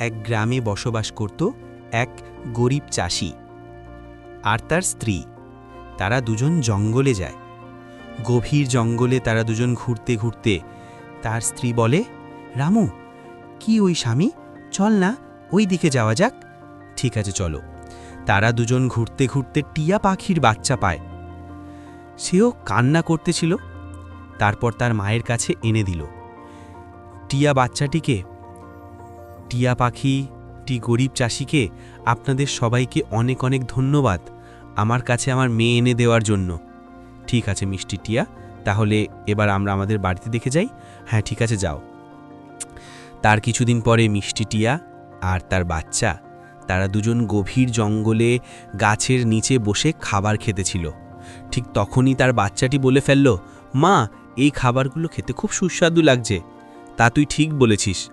এক গ্রামে বসবাস করত এক গরিব চাষি আর তার স্ত্রী। তারা দুজন জঙ্গলে যায়। গভীর জঙ্গলে তারা দুজন ঘুরতে ঘুরতে তার স্ত্রী বলে, রামু, কি ওই স্বামী? চল না, ওই দিকে যাওয়া যাক। ঠিক আছে, চলো। তারা দুজন ঘুরতে ঘুরতে টিয়া পাখির বাচ্চা পায়। সেও কান্না করতেছিল। তারপর তার মায়ের কাছে এনে দিল। টিয়া বাচ্চাটিকে টিয়া পাখি, টি গরিব চাষিকে আপনাদের সবাইকে অনেক অনেক ধন্যবাদ আমার কাছে আমার মেয়ে এনে দেওয়ার জন্য। ঠিক আছে মিষ্টি টিয়া, তাহলে এবার আমরা আমাদের বাড়িতে দেখে যাই। হ্যাঁ ঠিক আছে, যাও। তার কিছুদিন পরে মিষ্টি টিয়া আর তার বাচ্চা, তারা দুজন গভীর জঙ্গলে গাছের নিচে বসে খাবার খেতেছিল। ঠিক তখনই তার বাচ্চাটি বলে ফেলল, মা, এই খাবারগুলো খেতে খুব সুস্বাদু লাগছে। তা তুই ঠিক বলেছিস।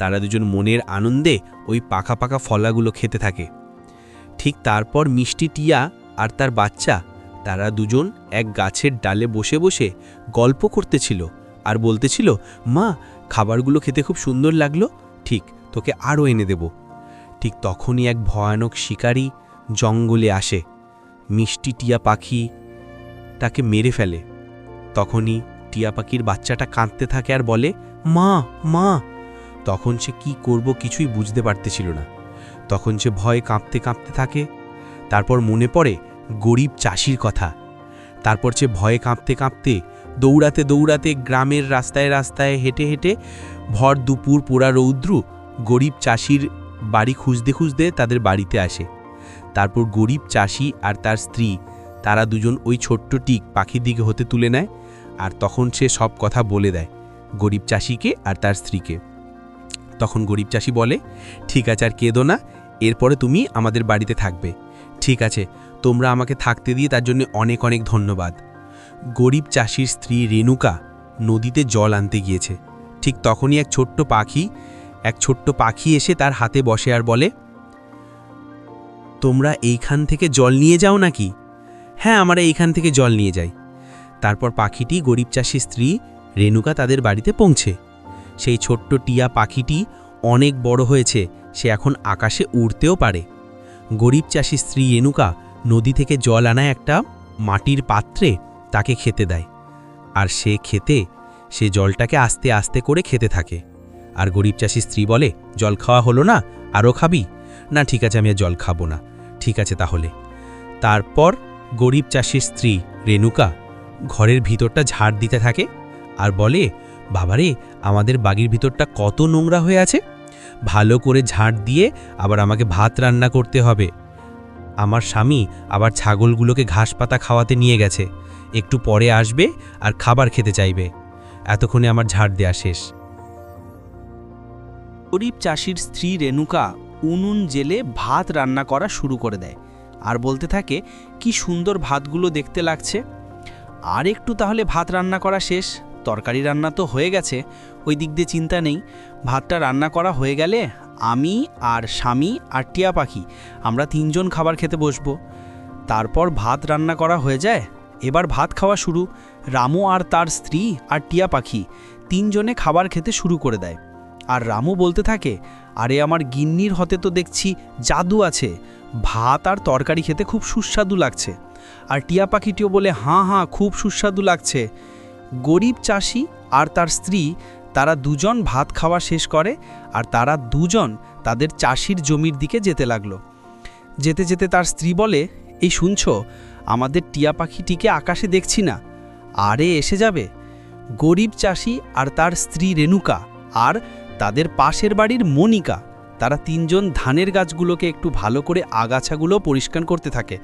তারা দুজন মনের আনন্দে ওই পাকা পাকা ফলাগুলো খেতে থাকে। ঠিক তারপর মিষ্টি টিয়া আর তার বাচ্চা, তারা দুজন এক গাছের ডালে বসে বসে গল্প করতেছিল আর বলতেছিল, মা, খাবারগুলো খেতে খুব সুন্দর লাগল। ঠিক, তোকে আরও এনে দেব। ঠিক তখনই এক ভয়ানক শিকারী জঙ্গলে আসে। মিষ্টি টিয়া পাখি তাকে মেরে ফেলে। তখনই টিয়া পাখির বাচ্চাটা কাঁদতে থাকে আর বলে, মা মা তখন সে কি করব কিছুই বুঝতে পারতেছিল না। তখন সে ভয়ে কাঁপতে কাঁপতে থাকে। তারপর মনে পড়ে গরিব চাষির কথা। তারপর সে ভয়ে কাঁপতে কাঁপতে দৌড়াতে দৌড়াতে গ্রামের রাস্তায় রাস্তায় হেঁটে হেঁটে ভর দুপুর পোড়া রৌদ্রু গরিব চাষির বাড়ি খুঁজতে খুঁজতে তাদের বাড়িতে আসে। তারপর গরিব চাষি আর তার স্ত্রী তারা দুজন ওই ছোট্ট টিক পাখির দিকে হতে তুলে নেয় আর তখন সে সব কথা বলে দেয় গরিব চাষিকে আর তার স্ত্রীকে। তখন গরিব চাষি বলে, ঠিক আছে আর কেঁদো না, এরপরে তুমি আমাদের বাড়িতে থাকবে। ঠিক আছে, তোমরা আমাকে থাকতে দিয়ে তার জন্য অনেক অনেক ধন্যবাদ। গরিব চাষির স্ত্রী রেণুকা নদীতে জল আনতে গিয়েছে। ঠিক তখনই এক ছোট্ট পাখি, এক ছোট্ট পাখি এসে তার হাতে বসে আর বলে, তোমরা এইখান থেকে জল নিয়ে যাও নাকি? হ্যাঁ আমরা এইখান থেকে জল নিয়ে যাই। তারপর পাখিটি গরিব চাষির স্ত্রী রেণুকা তাদের বাড়িতে পৌঁছে। সেই ছোট্ট টিয়া পাখিটি অনেক বড় হয়েছে, সে এখন আকাশে উড়তেও পারে। গরিব চাষি স্ত্রী রেণুকা নদী থেকে জল আনায় একটা মাটির পাত্রে তাকে খেতে দেয়। আর সে খেতে, সে জলটাকে আস্তে আস্তে করে খেতে থাকে। আর গরিব চাষি স্ত্রী বলে, জল খাওয়া হলো না আরও খাবি? না, ঠিক আছে, আমি আর জল খাব না। ঠিক আছে তাহলে। তারপর গরিব চাষির স্ত্রী রেণুকা ঘরের ভিতরটা ঝাড় দিতে থাকে আর বলে বাবারে, আমাদের বাগির ভিতরটা কত নোংরা হয়ে আছে। ভালো করে ঝাড় দিয়ে আবার আমাকে ভাত রান্না করতে হবে। আমার স্বামী আবার ছাগলগুলোকে ঘাস পাতা খাওয়াতে নিয়ে গেছে। একটু পরে আসবে আর খাবার খেতে চাইবে। এতক্ষণে আমার ঝাড় দেয়া শেষ। গরিব চাষির স্ত্রী রেণুকা উনুন জেলে ভাত রান্না করা শুরু করে দেয় আর বলতে থাকে, কি সুন্দর ভাতগুলো দেখতে লাগছে। আর একটু তাহলে ভাত রান্না করা শেষ। তরকারি রান্না তো হয়ে গেছে, ওই দিক দিয়ে চিন্তা নেই। ভাতটা রান্না করা হয়ে গেলে আমি আর স্বামী আর টিয়া পাখি, আমরা তিনজন খাবার খেতে বসবো। তারপর ভাত রান্না করা হয়ে যায়, এবার ভাত খাওয়া শুরু। রামু আর তার স্ত্রী আর টিয়া পাখি তিনজনে খাবার খেতে শুরু করে দেয়। আর রামু বলতে থাকে, আরে আমার গিন্নির হতে তো দেখছি জাদু আছে, ভাত আর তরকারি খেতে খুব সুস্বাদু লাগছে। আর টিয়া পাখিটিও বলে, হাঁ হাঁ, খুব সুস্বাদু লাগছে। গরিব চাষি আর তার স্ত্রী, তারা দুজন ভাত খাওয়া শেষ করে আর তারা দুজন তাদের চাষির জমির দিকে যেতে লাগল। যেতে যেতে তার স্ত্রী বলে, এই শুনছো, আমাদের টিয়া পাখিটিকে আকাশে দেখছি না। আরে এসে যাবে। গরিব চাষি আর তার স্ত্রী রেণুকা আর তাদের পাশের বাড়ির মনিকা, তারা তিনজন ধানের গাছগুলোকে একটু ভালো করে আগাছাগুলো পরিষ্কার করতে থাকে।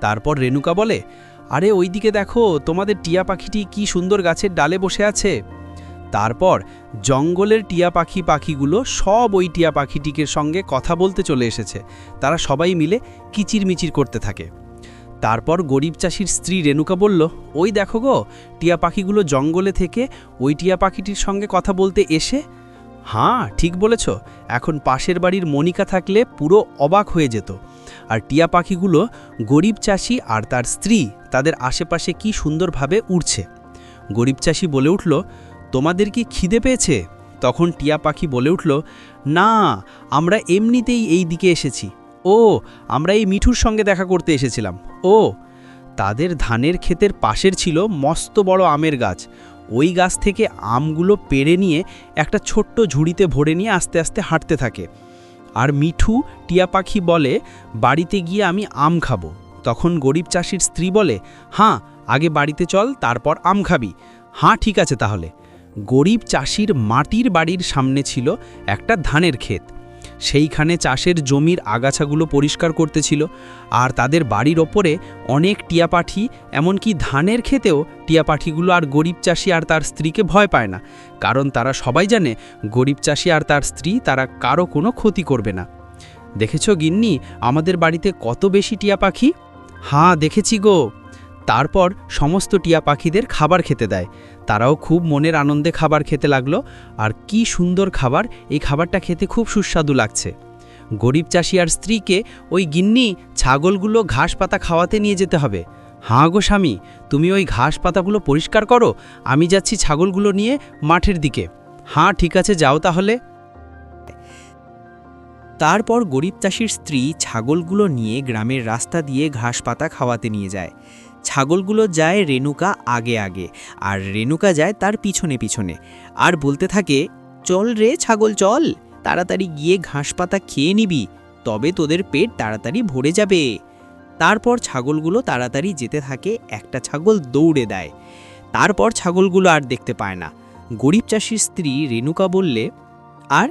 তারপর রেণুকা বলে আরে ওইদিকে দেখো, তোমাদের টিয়া পাখিটি কি সুন্দর গাছের ডালে বসে আছে। তারপর জঙ্গলের টিয়া পাখি পাখিগুলো সব ওই টিয়া পাখিটিকে সঙ্গে কথা বলতে চলে এসেছে। তারা সবাই মিলে কিচিরমিচির করতে থাকে। তারপর গরিব চাষির স্ত্রী রেণুকা বলল, ওই দেখো গো, টিয়া পাখিগুলো জঙ্গলে থেকে ওই টিয়া পাখিটির সঙ্গে কথা বলতে এসে হ্যাঁ ঠিক বলেছ। এখন পাশের বাড়ির মনিকা থাকলে পুরো অবাক হয়ে যেত। আর টিয়া পাখিগুলো গরিব চাষি আর তার স্ত্রী, তাদের আশেপাশে কি সুন্দরভাবে উড়ছে। গরিব চাষি বলে উঠল, তোমাদের কি খিদে পেয়েছে? তখন টিয়া পাখি বলে উঠল, না, আমরা এমনিতেই এই দিকে এসেছি। ও, আমরা এই মিঠুর সঙ্গে দেখা করতে এসেছিলাম। ও, তাদের ধানের ক্ষেতের পাশের ছিল মস্ত বড় আমের গাছ। ওই গাছ থেকে আমগুলো পেড়ে নিয়ে একটা ছোট্ট ঝুড়িতে ভরে নিয়ে আস্তে আস্তে হাঁটতে থাকে। আর মিঠু টিয়া পাখি বলে, বাড়িতে গিয়ে আমি আম খাব। তখন গরিব চাষির স্ত্রী বলে, হাঁ, আগে বাড়িতে চল, তারপর আম খাবি। হাঁ, ঠিক আছে তাহলে। গরিব চাষির মাটির বাড়ির সামনে ছিল একটা ধানের ক্ষেত। সেইখানে চাষের জমির আগাছাগুলো পরিষ্কার করতেছিল আর তাদের বাড়ির ওপরে অনেক টিয়া পাখি এমনকি ধানের ক্ষেতেও টিয়া পাখিগুলো আর গরিব চাষি আর তার স্ত্রীকে ভয় পায় না, কারণ তারা সবাই জানে গরিব চাষি আর তার স্ত্রী তারা কারও কোনো ক্ষতি করবে না। দেখেছ গিন্নি, আমাদের বাড়িতে কত বেশি টিয়া পাখি? হ্যাঁ দেখেছি গো। তারপর সমস্ত টিয়া পাখিদের খাবার খেতে দেয়। তারাও খুব মনের আনন্দে খাবার খেতে লাগল, আর কি সুন্দর খাবার, এই খাবারটা খেতে খুব সুস্বাদু লাগছে। গরিব চাষি আর স্ত্রীকে ওই গিন্নি ছাগলগুলো ঘাস পাতা খাওয়াতে নিয়ে যেতে হবে। হাঁ গো স্বামী, তুমি ওই ঘাস পাতাগুলো পরিষ্কার করো, আমি যাচ্ছি ছাগলগুলো নিয়ে মাঠের দিকে। হাঁ, ঠিক আছে, যাও তাহলে। তারপর গরিব চাষির স্ত্রী ছাগলগুলো নিয়ে গ্রামের রাস্তা দিয়ে ঘাস পাতা খাওয়াতে নিয়ে যায়। ছাগলগুলো যায় রেনুকা আগে আগে, আর রেনুকা যায় তার পিছনে পিছনে। আর বলতে থাকে, চল রে ছাগল, চল, তাড়াতাড়ি গিয়ে ঘাস পাতা খেয়ে নিবি, তবে তোদের পেট তাড়াতাড়ি ভরে যাবে তারপর ছাগলগুলো তাড়াতাড়ি যেতে থাকে, একটা ছাগল দৌড়ে দেয়। তারপর ছাগলগুলো আর দেখতে পায় না। গরিব চাষির স্ত্রী রেনুকা বললে, আর,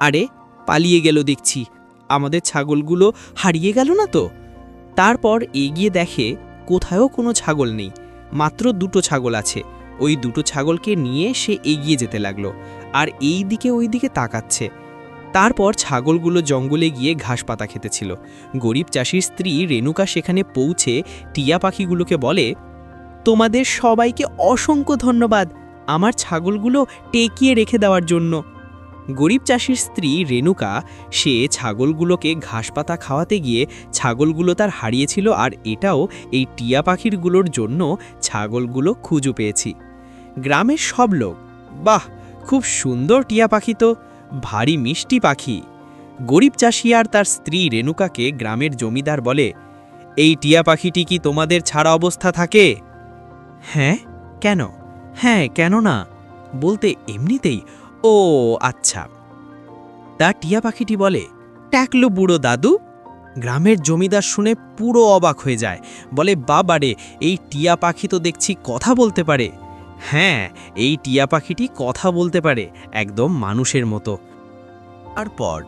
আরে, পালিয়ে গেল দেখছি, আমাদের ছাগলগুলো হারিয়ে গেল না তো তারপর এগিয়ে দেখে কোথাও কোনো ছাগল নেই, মাত্র দুটো ছাগল আছে। ওই দুটো ছাগলকে নিয়ে সে এগিয়ে যেতে লাগল আর এই দিকে ওই দিকে তাকাচ্ছে। তারপর ছাগলগুলো জঙ্গলে গিয়ে ঘাস পাতা খেতেছিল। গরিব চাষির স্ত্রী রেণুকা সেখানে পৌঁছে টিয়া পাখিগুলোকে বলে, তোমাদের সবাইকে অসংখ্য ধন্যবাদ আমার ছাগলগুলো টেকিয়ে রেখে দেওয়ার জন্য। গরিব চাষির স্ত্রী রেণুকা, সে ছাগলগুলোকে ঘাস পাতা খাওয়াতে গিয়ে ছাগলগুলো তার হারিয়েছিল আর এটাও এই টিয়া পাখিরগুলোর জন্য ছাগলগুলো খুঁজো পেয়েছি। গ্রামের সব লোক, বাহ, খুব সুন্দর টিয়া পাখি তো, ভারী মিষ্টি পাখি। গরিব চাষি আর তার স্ত্রী রেণুকাকে গ্রামের জমিদার বলে, এই টিয়া পাখিটি কি তোমাদের ছাড়া অবস্থা থাকে? হ্যাঁ কেন? হ্যাঁ কেন না বলতে এমনিতেই ও আচ্ছা। তা টিয়া পাখিটি বলে, ট্যাকলো বুড়ো দাদু, গ্রামের জমিদার শুনে পুরো অবাক হয়ে যায়। বলে, বাবারে, এই টিয়া পাখি তো দেখছি কথা বলতে পারে। হ্যাঁ এই টিয়া পাখিটি কথা বলতে পারে, একদম মানুষের মতো। তারপর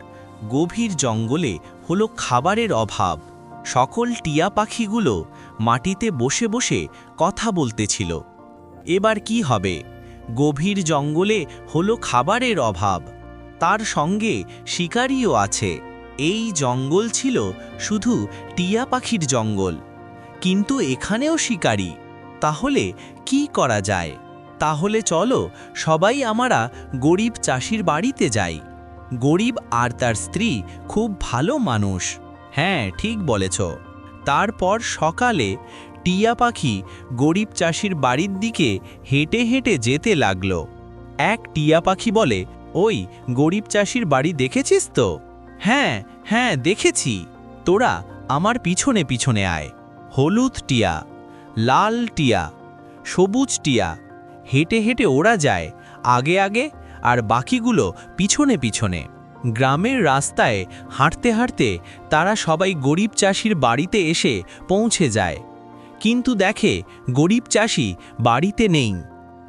গভীর জঙ্গলে হলো খাবারের অভাব। সকল টিয়া পাখিগুলো মাটিতে বসে বসে কথা বলতেছিল এবার কি হবে? গভীর জঙ্গলে হলো খাবারের অভাব। তার সঙ্গে শিকারিও আছে। এই জঙ্গল ছিল শুধু টিয়া পাখির জঙ্গল, কিন্তু এখানেও শিকারি। তাহলে কি করা যায়? তাহলে চলো সবাই আমরা গরিব চাষির বাড়িতে যাই। গরিব আর তার স্ত্রী খুব ভালো মানুষ। হ্যাঁ ঠিক বলেছ। তারপর সকালে টিয়া পাখি গরিব চাষির বাড়ির দিকে হেঁটে হেঁটে যেতে লাগল। এক টিয়া পাখি বলে, ওই গরিব চাষির বাড়ি দেখেছিস তো? হ্যাঁ হ্যাঁ দেখেছি। তোরা আমার পিছনে পিছনে আয়। হলুদ টিয়া, লাল টিয়া, সবুজ টিয়া, হেঁটে হেঁটে ওরা যায়, আগে আগে আর বাকিগুলো পিছনে পিছনে। গ্রামের রাস্তায় হাঁটতে হাঁটতে তারা সবাই গরিব চাষির বাড়িতে এসে পৌঁছে যায়। কিন্তু দেখে গরিব চাষি বাড়িতে নেই।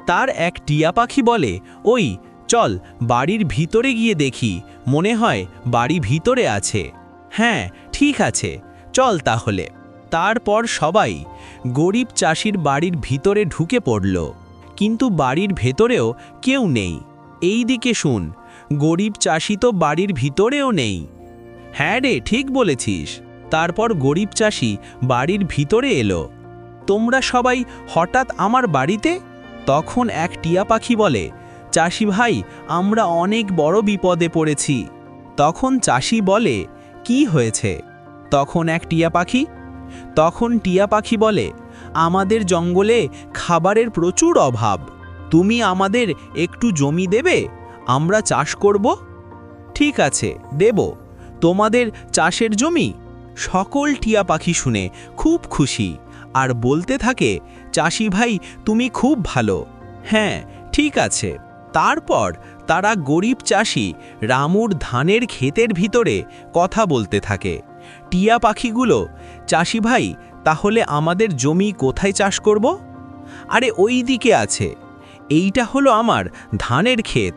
তার এক টিয়া পাখি বলে, ওই, চল বাড়ির ভিতরে গিয়ে দেখি, মনে হয় বাড়ি ভিতরে আছে। হ্যাঁ ঠিক আছে, চল তাহলে। তারপর সবাই গরিব চাষির বাড়ির ভিতরে ঢুকে পড়ল। কিন্তু বাড়ির ভেতরেও কেউ নেই। এই দিকে শুন, গরিব চাষি তো বাড়ির ভিতরেও নেই। হ্যাঁ রে, ঠিক বলেছিস। তারপর গরিব চাষি বাড়ির ভিতরে এলো। তোমরা সবাই হঠাৎ আমার বাড়িতে? তখন এক টিয়া পাখি বলে, চাষি ভাই, আমরা অনেক বড় বিপদে পড়েছি। তখন চাষি বলে, কি হয়েছে? তখন এক টিয়া পাখি, তখন টিয়া পাখি বলে, আমাদের জঙ্গলে খাবারের প্রচুর অভাব। তুমি আমাদের একটু জমি দেবে, আমরা চাষ করব? ঠিক আছে, দেব। তোমাদের চাষের জমি? সকল টিয়া পাখি শুনে খুব খুশি। আর বলতে থাকে, চাষি ভাই, তুমি খুব ভালো। হ্যাঁ ঠিক আছে। তারপর তারা গরিব চাষি রামুর ধানের ক্ষেতের ভিতরে কথা বলতে থাকে। টিয়া পাখিগুলো, চাষি ভাই, তাহলে আমাদের জমি কোথায় চাষ করব? আরে, ওই দিকে আছে। এইটা হলো আমার ধানের ক্ষেত।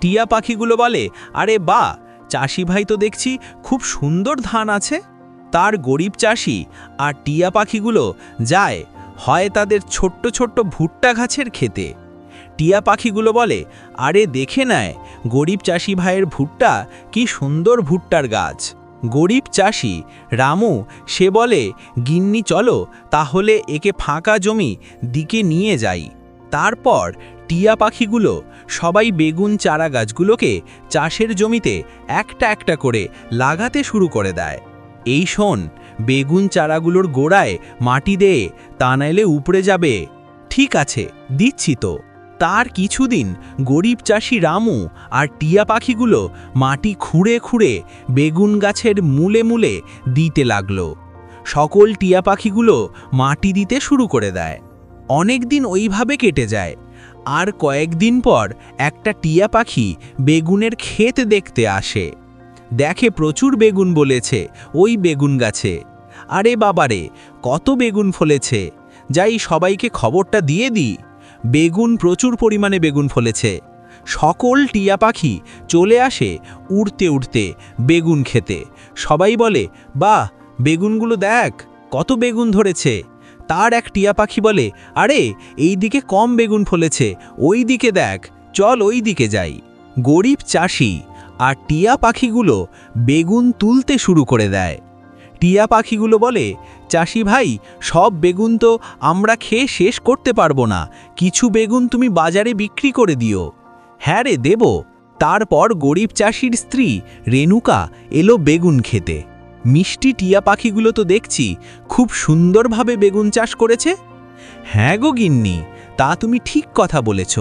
টিয়া পাখিগুলো বলে, আরে বা চাষি ভাই তো দেখছি খুব সুন্দর ধান আছে। তার গরিব চাষি আর টিয়া পাখিগুলো যায়, হয় তাদের ছোট্ট ছোট্ট ভুট্টা গাছের খেতে। টিয়া পাখিগুলো বলে, আরে দেখে নেয়, গরিব চাষি ভাইয়ের ভুট্টা কি সুন্দর ভুট্টার গাছ। গরিব চাষি, রামু, সে বলে, গিন্নি, চলো, তাহলে একে ফাঁকা জমি দিকে নিয়ে যাই। তারপর টিয়া পাখিগুলো সবাই বেগুন চারা গাছগুলোকে চাষের জমিতে একটা একটা করে লাগাতে শুরু করে দেয়। এই শোন, বেগুন চারাগুলোর গোড়ায় মাটি দে, তা নাইলে উপড়ে যাবে। ঠিক আছে, দিচ্ছি তো। তার কিছুদিন গরিব চাষি রামু আর টিয়া পাখিগুলো মাটি খুঁড়ে খুঁড়ে বেগুন গাছের মূলে মূলে দিতে লাগল। সকল টিয়া পাখিগুলো মাটি দিতে শুরু করে দেয়। অনেক দিন ওইভাবে কেটে যায়। আর কয়েকদিন পর একটা টিয়া পাখি বেগুনের ক্ষেত দেখতে আসে। দেখে প্রচুর বেগুন বলেছে, ওই বেগুন গাছে। আরে বাবারে, কত বেগুন ফলেছে। যাই সবাইকে খবরটা দিয়ে দিই, বেগুন প্রচুর পরিমাণে বেগুন ফলেছে। সকল টিয়া পাখি চলে আসে উড়তে উড়তে বেগুন খেতে। সবাই বলে, বাহ, বেগুনগুলো দেখ, কত বেগুন ধরেছে। তার এক টিয়া পাখি বলে, আরে এই দিকে কম বেগুন ফলেছে ওই দিকে দেখ, চল ওই দিকে যাই। গরিব চাষি আর টিয়া পাখিগুলো বেগুন তুলতে শুরু করে দেয়। টিয়া পাখিগুলো বলে, চাষি ভাই, সব বেগুন তো আমরা খেয়ে শেষ করতে পারব না। কিছু বেগুন তুমি বাজারে বিক্রি করে দিও। হ্যাঁ রে, দেব। তারপর গরিব চাষির স্ত্রী রেনুকা এলো বেগুন খেতে। মিষ্টি টিয়া পাখিগুলো তো দেখছি, খুব সুন্দরভাবে বেগুন চাষ করেছে। হ্যাঁ গো গিন্নি, তা তুমি ঠিক কথা বলেছ।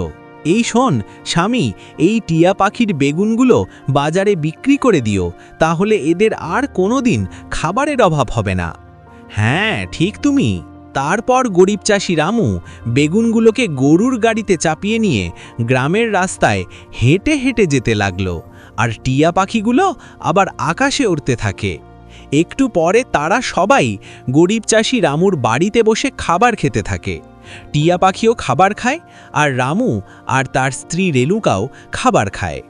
এই শোন, স্বামী, এই টিয়া পাখির বেগুনগুলো বাজারে বিক্রি করে দিও, তাহলে এদের আর কোনো দিন খাবারের অভাব হবে না। হ্যাঁ ঠিক তুমি। তারপর গরিব চাষি রামু বেগুনগুলোকে গরুর গাড়িতে চাপিয়ে নিয়ে গ্রামের রাস্তায় হেঁটে হেঁটে যেতে লাগল, আর টিয়া পাখিগুলো আবার আকাশে উড়তে থাকে। একটু পরে তারা সবাই গরিব চাষি রামুর বাড়িতে বসে খাবার খেতে থাকে। টিয়া পাখিও খাবার খায় আর রামু আর তার স্ত্রী রেলুকাও খাবার খায়।